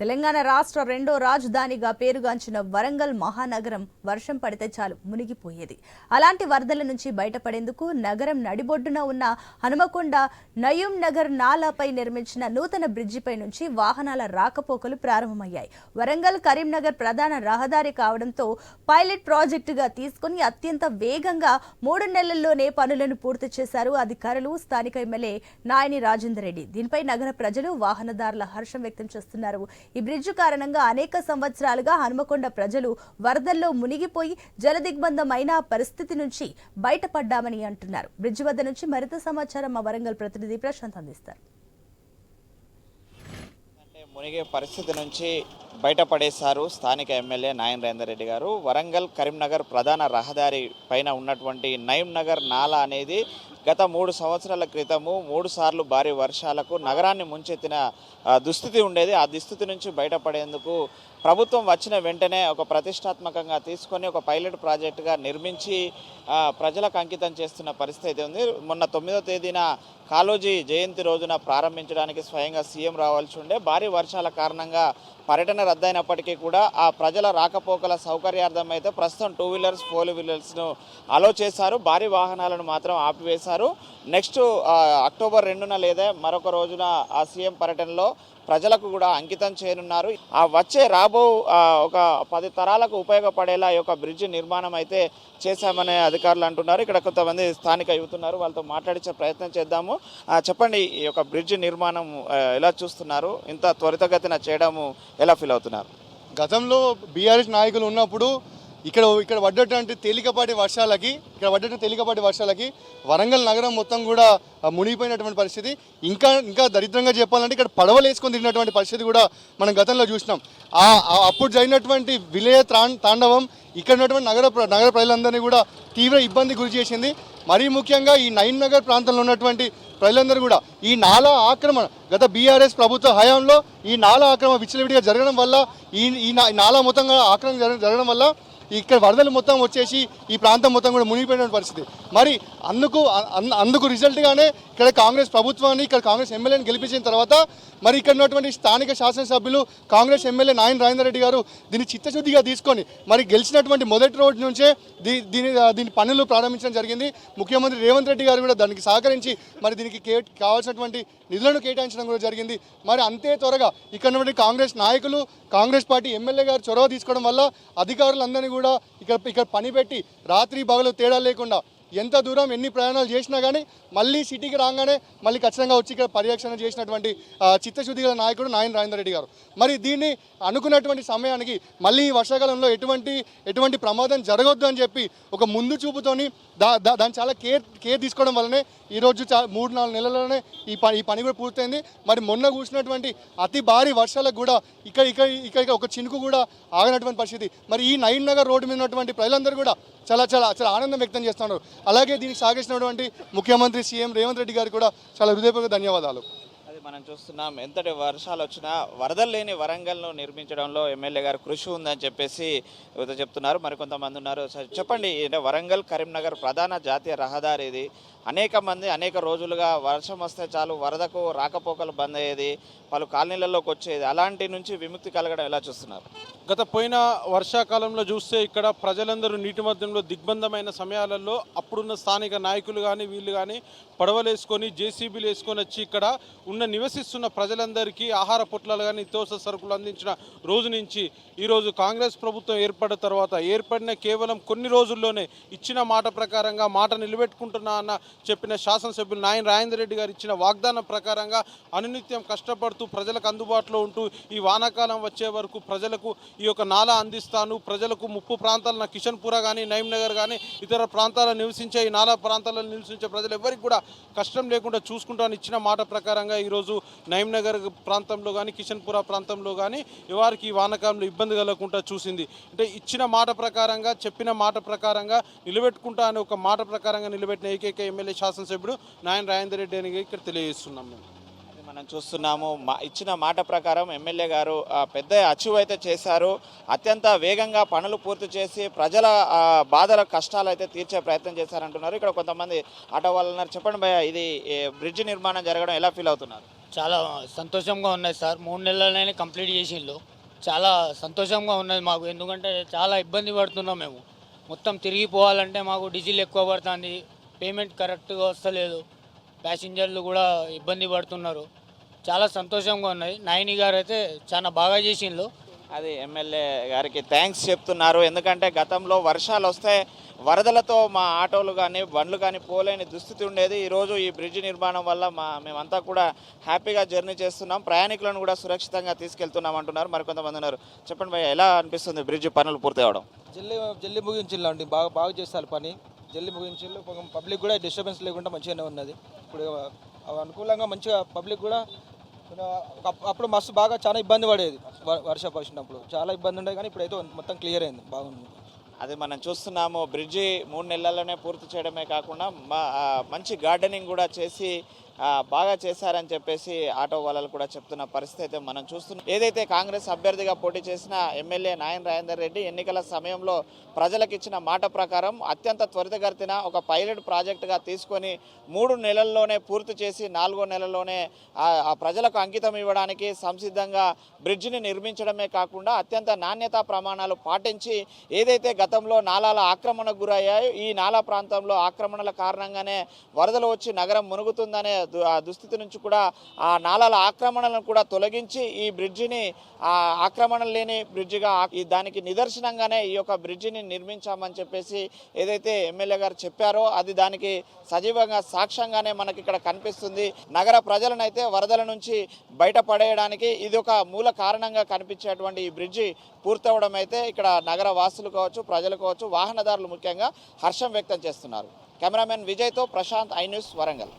తెలంగాణ రాష్ట్ర రెండో రాజధానిగా పేరుగాంచిన వరంగల్ మహానగరం వర్షం పడితే చాలు మునిగిపోయేది. అలాంటి వరదల నుంచి బయటపడేందుకు నగరం నడిబొడ్డున ఉన్న హనుమకొండ నయూం నగర్ నాలాపై నిర్మించిన నూతన బ్రిడ్జిపై నుంచి వాహనాల రాకపోకలు ప్రారంభమయ్యాయి. వరంగల్ కరీంనగర్ ప్రధాన రహదారి కావడంతో పైలట్ ప్రాజెక్టుగా తీసుకుని అత్యంత వేగంగా మూడు నెలల్లోనే పనులను పూర్తి చేశారు అధికారులు. స్థానిక ఎమ్మెల్యే నాయని రాజేందర్ రెడ్డి. దీనిపై నగర ప్రజలు వాహనదారుల హర్షం వ్యక్తం చేస్తున్నారు. ఈ బ్రిడ్జ్ కారణంగా అనేక సంవత్సరాలుగా హనుమకొండ ప్రజలు వరదల్లో మునిగిపోయి జలదిగ్బంధం అయిన పరిస్థితి నుంచి బయటపడ్డామని అంటున్నారు. బ్రిడ్జ్ వద్ద నుంచి మరింత సమాచారం మా వరంగల్ ప్రతినిధి ప్రశాంత్ అందిస్తారు. అంటే మునిగే పరిస్థితి నుంచి బయటపడేశారు స్థానిక ఎమ్మెల్యే నాయన్ రేందర్ రెడ్డి గారు. వరంగల్ కరీంనగర్ ప్రధాన రహదారి పైన ఉన్నటువంటి నయం నగర్ నాలా అనేది గత మూడు సంవత్సరాల క్రితము మూడు సార్లు భారీ వర్షాలకు నగరాన్ని ముంచెత్తిన దుస్థితి ఉండేది. ఆ దుస్థితి నుంచి బయటపడేందుకు ప్రభుత్వం వచ్చిన వెంటనే ఒక ప్రతిష్టాత్మకంగా తీసుకొని ఒక పైలట్ ప్రాజెక్టుగా నిర్మించి ప్రజలకు అంకితం చేస్తున్న పరిస్థితి అయితే ఉంది. మొన్న తొమ్మిదో తేదీన కాళోజీ జయంతి రోజున ప్రారంభించడానికి స్వయంగా సీఎం రావాల్సి ఉండే భారీ వర్షాల కారణంగా పర్యటన రద్దయినప్పటికీ కూడా ఆ ప్రజల రాకపోకల సౌకర్యార్థం అయితే ప్రస్తుతం టూ వీలర్స్ ఫోర్ వీలర్స్ను అలో చేశారు. భారీ వాహనాలను మాత్రం ఆపివేశారు. నెక్స్ట్ అక్టోబర్ రెండున లేదా మరొక రోజున ఆ సీఎం పర్యటనలో ప్రజలకు కూడా అంకితం చేయనున్నారు. ఆ వచ్చే రాబో ఒక పది తరాలకు ఉపయోగపడేలా ఈ యొక్క బ్రిడ్జ్ నిర్మాణం అయితే చేశామనే అధికారులు అంటున్నారు. ఇక్కడ కొంతమంది స్థానిక యువతున్నారు. వాళ్ళతో మాట్లాడించే ప్రయత్నం చేద్దాము. చెప్పండి ఈ యొక్క బ్రిడ్జ్ నిర్మాణం ఎలా చూస్తున్నారు? ఇంత త్వరితగతిన చేయడము ఎలా ఫీల్ అవుతున్నారు? గతంలో బీఆర్ఎస్ నాయకులు ఉన్నప్పుడు ఇక్కడ ఇక్కడ పడ్డటువంటి తేలికపాటి వర్షాలకి ఇక్కడ పడ్డటువంటి తేలికపాటి వర్షాలకి వరంగల్ నగరం మొత్తం కూడా మునిగిపోయినటువంటి పరిస్థితి. ఇంకా ఇంకా దరిద్రంగా చెప్పాలంటే ఇక్కడ పడవలు వేసుకొని తిరిగినటువంటి పరిస్థితి కూడా మనం గతంలో చూసినాం. ఆ అప్పుడు జరిగినటువంటి విలయ తాండవం ఇక్కడ ఉన్నటువంటి నగర ప్ర- నగర ప్రజలందరినీ కూడా తీవ్ర ఇబ్బంది గురి చేసింది. మరీ ముఖ్యంగా ఈ నయన్ నగర్ ప్రాంతంలో ఉన్నటువంటి ప్రజలందరూ కూడా ఈ నాలా ఆక్రమణ గత బీఆర్ఎస్ ప్రభుత్వ హయాంలో ఈ నాలా ఆక్రమణ విచ్చలవిడిగా జరగడం వల్ల ఈ ఈ నాలా మొత్తంగా ఆక్రమణ జరగడం వల్ల ఇక్కడ వరదలు మొత్తం వచ్చేసి ఈ ప్రాంతం మొత్తం కూడా మునిగిపోయిన పరిస్థితి. మరి అందుకు అందుకు రిజల్ట్గానే ఇక్కడ కాంగ్రెస్ ప్రభుత్వాన్ని ఇక్కడ కాంగ్రెస్ ఎమ్మెల్యేని గెలిపించిన తర్వాత మరి ఇక్కడ ఉన్నటువంటి స్థానిక శాసనసభ్యులు కాంగ్రెస్ ఎమ్మెల్యే నాయన రాజేందర్ రెడ్డి గారు దీన్ని చిత్తశుద్ధిగా తీసుకొని మరి గెలిచినటువంటి మొదటి రోజు నుంచే దీ దీని దీని పనులు ప్రారంభించడం జరిగింది. ముఖ్యమంత్రి రేవంత్ రెడ్డి గారు కూడా దానికి సహకరించి మరి దీనికి కే కావాల్సినటువంటి నిధులను కేటాయించడం కూడా జరిగింది. మరి అంతే త్వరగా ఇక్కడ ఉన్నటువంటి కాంగ్రెస్ నాయకులు కాంగ్రెస్ పార్టీ ఎమ్మెల్యే గారు చొరవ తీసుకోవడం వల్ల అధికారులందరినీ కూడా ఇక్కడ ఇక్కడ పని పెట్టి రాత్రి పగలు తేడా లేకుండా ఎంత దూరం ఎన్ని ప్రయాణాలు చేసినా కానీ మళ్ళీ సిటీకి రాగానే మళ్ళీ ఖచ్చితంగా వచ్చి ఇక్కడ పర్యవేక్షణ చేసినటువంటి చిత్తశుద్ధి గల నాయకుడు నాయన రాజేందర్ రెడ్డి గారు. మరి దీన్ని అనుకున్నటువంటి సమయానికి మళ్ళీ ఈ వర్షాకాలంలో ఎటువంటి ఎటువంటి ప్రమాదం జరగొద్దు అని చెప్పి ఒక ముందు చూపుతోని దా దా- దాన్ని చాలా కేర్ కేర్ తీసుకోవడం వల్లనే ఈరోజు చా మూడు నాలుగు నెలల్లోనే ఈ పని ఈ పని కూడా పూర్తయింది. మరి మొన్న కూర్చున్నటువంటి అతి భారీ వర్షాలకు కూడా ఇక్కడ ఇక్కడ ఇక్కడ ఒక చినుకు కూడా ఆగినటువంటి పరిస్థితి. మరి ఈ నయన్ నగర్ రోడ్డు మీద ఉన్నటువంటి ప్రజలందరూ కూడా చాలా చాలా చాలా ఆనందం వ్యక్తం చేస్తున్నారు. అలాగే దీనికి సాగేసినటువంటి ముఖ్యమంత్రి సీఎం రేవంత్ రెడ్డి గారు కూడా చాలా హృదయపూర్వక ధన్యవాదాలు. మనం చూస్తున్నాం. ఎంతటి వర్షాలు వచ్చినా వరదలు లేని వరంగల్ను నిర్మించడంలో ఎమ్మెల్యే గారు కృషి ఉందని చెప్పేసి యువత చెప్తున్నారు. మరికొంతమంది ఉన్నారు. చెప్పండి అంటే వరంగల్ కరీంనగర్ ప్రధాన జాతీయ రహదారి ఇది అనేక మంది అనేక రోజులుగా వర్షం వస్తే చాలు వరదకు రాకపోకలు బంద్ అయ్యేది పలు కాలనీలలోకి వచ్చేది అలాంటి నుంచి విముక్తి కలగడం ఎలా చూస్తున్నారు? గత పోయిన వర్షాకాలంలో చూస్తే ఇక్కడ ప్రజలందరూ నీటి మధ్యంలో దిగ్బంధమైన సమయాలలో అప్పుడున్న స్థానిక నాయకులు కానీ వీళ్ళు కానీ పడవలు వేసుకొని జేసీబీలు వేసుకొని వచ్చి ఇక్కడ ఉన్న నివసిస్తున్న ప్రజలందరికీ ఆహార పొట్లాలు కానీ నిత్యావసర సరుకులు అందించిన రోజు నుంచి ఈరోజు కాంగ్రెస్ ప్రభుత్వం ఏర్పడిన తర్వాత ఏర్పడిన కేవలం కొన్ని రోజుల్లోనే ఇచ్చిన మాట ప్రకారంగా మాట నిలబెట్టుకుంటున్నా అన్న చెప్పిన శాసనసభ్యులు నాయన రాజేందర్ రెడ్డి గారు ఇచ్చిన వాగ్దానం ప్రకారంగా అనునిత్యం కష్టపడుతూ ప్రజలకు అందుబాటులో ఉంటూ ఈ వానాకాలం వచ్చే వరకు ప్రజలకు ఈ యొక్క నాలా అందిస్తాను. ప్రజలకు ముప్పు ప్రాంతాల కిషన్పుర కానీ నగర్ కానీ ఇతర ప్రాంతాల్లో నివసించే ఈ నాలా ప్రాంతాలను నివసించే ప్రజలు ఎవరికి కూడా కష్టం లేకుండా చూసుకుంటాను ఇచ్చిన మాట ప్రకారంగా ఈరోజు నగర్ ప్రాంతంలో కానీ కిషన్పుర ప్రాంతంలో కానీ వారికి వానకాలంలో ఇబ్బంది కలగకుండా చూసింది. అంటే ఇచ్చిన మాట ప్రకారంగా చెప్పిన మాట ప్రకారంగా నిలబెట్టుకుంటా అనే ఒక మాట ప్రకారంగా నిలబెట్టిన ఏకైక ఎమ్మెల్యే శాసనసభ్యుడు నాయన రాజేందర్ రెడ్డి అని ఇక్కడ తెలియజేస్తున్నాం మేము. మనం చూస్తున్నాము. మా ఇచ్చిన మాట ప్రకారం ఎమ్మెల్యే గారు ఆ, పెద్ద అచీవ్ అయితే చేశారు. అత్యంత వేగంగా పనులు పూర్తి చేసి ప్రజల బాధల కష్టాలు అయితే తీర్చే ప్రయత్నం చేశారంటున్నారు. ఇక్కడ కొంతమంది ఆటో వాళ్ళు ఉన్నారు. చెప్పండి భయ ఇది బ్రిడ్జ్ నిర్మాణం జరగడం ఎలా ఫీల్ అవుతున్నారు? చాలా సంతోషంగా ఉన్నాయి సార్. మూడు నెలలనే కంప్లీట్ చేసిండ్రు. చాలా సంతోషంగా ఉన్నది మాకు. ఎందుకంటే చాలా ఇబ్బంది పడుతున్నాం మేము. మొత్తం తిరిగిపోవాలంటే మాకు డీజిల్ ఎక్కువ పడుతుంది. పేమెంట్ కరెక్ట్గా వస్తలేదు. ప్యాసింజర్లు కూడా ఇబ్బంది పడుతున్నారు. చాలా సంతోషంగా ఉన్నది నాయని గారు అయితే చాలా బాగా చేసిండ్రు అది ఎమ్మెల్యే గారికి థ్యాంక్స్ చెప్తున్నారు. ఎందుకంటే గతంలో వర్షాలు వస్తే వరదలతో మా ఆటోలు కానీ బండ్లు కానీ పోలేని దుస్థితి ఉండేది. ఈరోజు ఈ బ్రిడ్జ్ నిర్మాణం వల్ల మా మేమంతా కూడా హ్యాపీగా జర్నీ చేస్తున్నాం. ప్రయాణికులను కూడా సురక్షితంగా తీసుకెళ్తున్నాం అంటున్నారు. మరికొంతమంది ఉన్నారు. చెప్పండి భయ్య ఎలా అనిపిస్తుంది బ్రిడ్జ్ పనులు పూర్తి అవడం? జల్లి జల్లి ముగించిల్లు అండి. బాగా బాగా చేస్తారు పని. జల్లి ముగించిల్లు పబ్లిక్ కూడా డిస్టర్బెన్స్ లేకుండా మంచిగానే ఉన్నది. ఇప్పుడు అనుకూలంగా మంచిగా పబ్లిక్ కూడా అప్పుడు మస్తు బాగా చాలా ఇబ్బంది పడేది. వర్షం వచ్చినప్పుడు చాలా ఇబ్బంది ఉండేది కానీ ఇప్పుడైతే మొత్తం క్లియర్ అయింది. బాగుంది. అది మనం చూస్తున్నాము. బ్రిడ్జి మూడు నెలల్లోనే పూర్తి చేయడమే కాకుండా మా మంచి గార్డెనింగ్ కూడా చేసి బాగా చేశారని చెప్పేసి ఆటో వాళ్ళు కూడా చెప్తున్న పరిస్థితి అయితే మనం చూస్తున్నాం. ఏదైతే కాంగ్రెస్ అభ్యర్థిగా పోటీ చేసిన ఎమ్మెల్యే నాయన్ రాజేందర్ రెడ్డి ఎన్నికల సమయంలో ప్రజలకు ఇచ్చిన మాట ప్రకారం అత్యంత త్వరితగతిన ఒక పైలట్ ప్రాజెక్టుగా తీసుకొని మూడు నెలల్లోనే పూర్తి చేసి నాలుగో నెలలోనే ఆ ప్రజలకు అంకితం ఇవ్వడానికి సంసిద్ధంగా బ్రిడ్జిని నిర్మించడమే కాకుండా అత్యంత నాణ్యతా ప్రమాణాలు పాటించి ఏదైతే గతంలో నాలాల ఆక్రమణకు గురయ్యాయో ఈ నాలా ప్రాంతంలో ఆక్రమణల కారణంగానే వరదలు వచ్చి నగరం మునుగుతుందనే దుస్థితి నుంచి కూడా ఆ నాలాల ఆక్రమణలను కూడా తొలగించి ఈ బ్రిడ్జిని ఆ ఆక్రమణ లేని బ్రిడ్జిగా ఈ దానికి నిదర్శనంగానే ఈ యొక్క బ్రిడ్జిని నిర్మించామని చెప్పేసి ఏదైతే ఎమ్మెల్యే గారు చెప్పారో అది దానికి సజీవంగా సాక్ష్యంగానే మనకి ఇక్కడ కనిపిస్తుంది. నగర ప్రజలనైతే వరదల నుంచి బయటపడేయడానికి ఇది ఒక మూల కారణంగా కనిపించేటువంటి ఈ బ్రిడ్జి పూర్తవడం అయితే ఇక్కడ నగర వాసులు కావచ్చు ప్రజలు కావచ్చు వాహనదారులు ముఖ్యంగా హర్షం వ్యక్తం చేస్తున్నారు. కెమెరామెన్ విజయ్తో ప్రశాంత్ ఐ న్యూస్ వరంగల్.